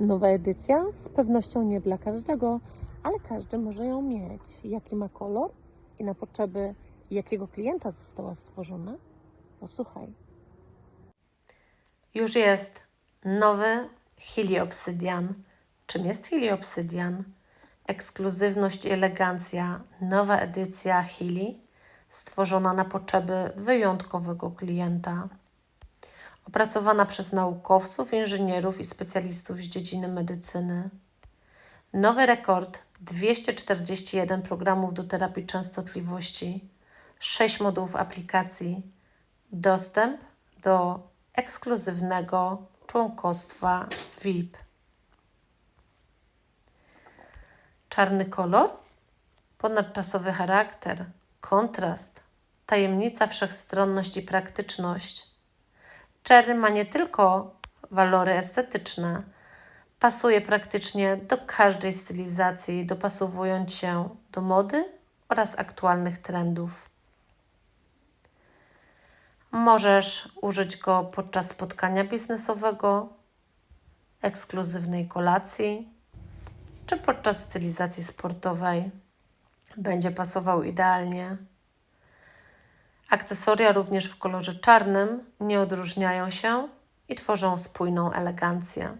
Nowa edycja z pewnością nie dla każdego, ale każdy może ją mieć. Jaki ma kolor i na potrzeby jakiego klienta została stworzona? Posłuchaj. Już jest nowy Heliobsydian. Czym jest Heliobsydian? Ekskluzywność i elegancja, nowa edycja Heli, stworzona na potrzeby wyjątkowego klienta. Opracowana przez naukowców, inżynierów i specjalistów z dziedziny medycyny. Nowy rekord 241 programów do terapii częstotliwości, 6 modułów aplikacji, dostęp do ekskluzywnego członkostwa VIP. Czarny kolor, ponadczasowy charakter, kontrast, tajemnica, wszechstronność i praktyczność. Cherry ma nie tylko walory estetyczne, pasuje praktycznie do każdej stylizacji, dopasowując się do mody oraz aktualnych trendów. Możesz użyć go podczas spotkania biznesowego, ekskluzywnej kolacji czy podczas stylizacji sportowej. Będzie pasował idealnie. Akcesoria również w kolorze czarnym nie odróżniają się i tworzą spójną elegancję.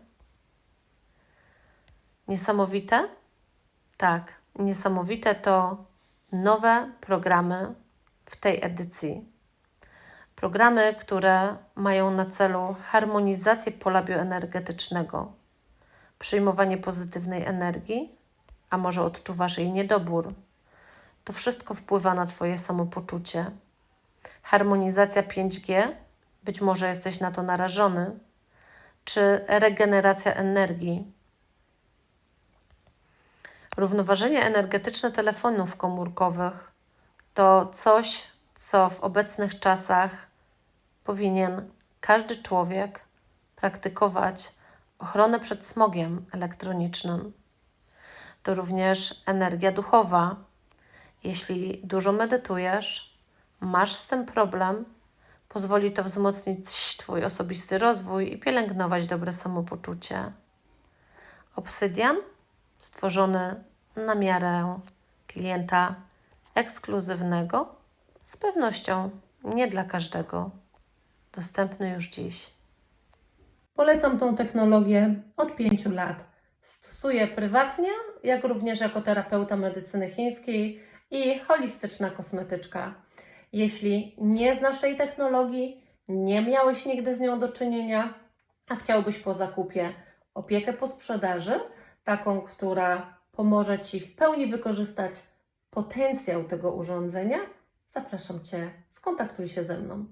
Niesamowite? Tak, niesamowite to nowe programy w tej edycji. Programy, które mają na celu harmonizację pola bioenergetycznego, przyjmowanie pozytywnej energii, a może odczuwasz jej niedobór. To wszystko wpływa na Twoje samopoczucie. Harmonizacja 5G, być może jesteś na to narażony, czy regeneracja energii. Równoważenie energetyczne telefonów komórkowych to coś, co w obecnych czasach powinien każdy człowiek praktykować ochronę przed smogiem elektronicznym. To również energia duchowa. Jeśli dużo medytujesz, masz z tym problem, pozwoli to wzmocnić Twój osobisty rozwój i pielęgnować dobre samopoczucie. Obsydian stworzony na miarę klienta ekskluzywnego, z pewnością nie dla każdego. Dostępny już dziś. Polecam tą technologię od 5 lat. Stosuję prywatnie, jak również jako terapeuta medycyny chińskiej i holistyczna kosmetyczka. Jeśli nie znasz tej technologii, nie miałeś nigdy z nią do czynienia, a chciałbyś po zakupie opiekę po sprzedaży, taką, która pomoże Ci w pełni wykorzystać potencjał tego urządzenia, zapraszam Cię, skontaktuj się ze mną.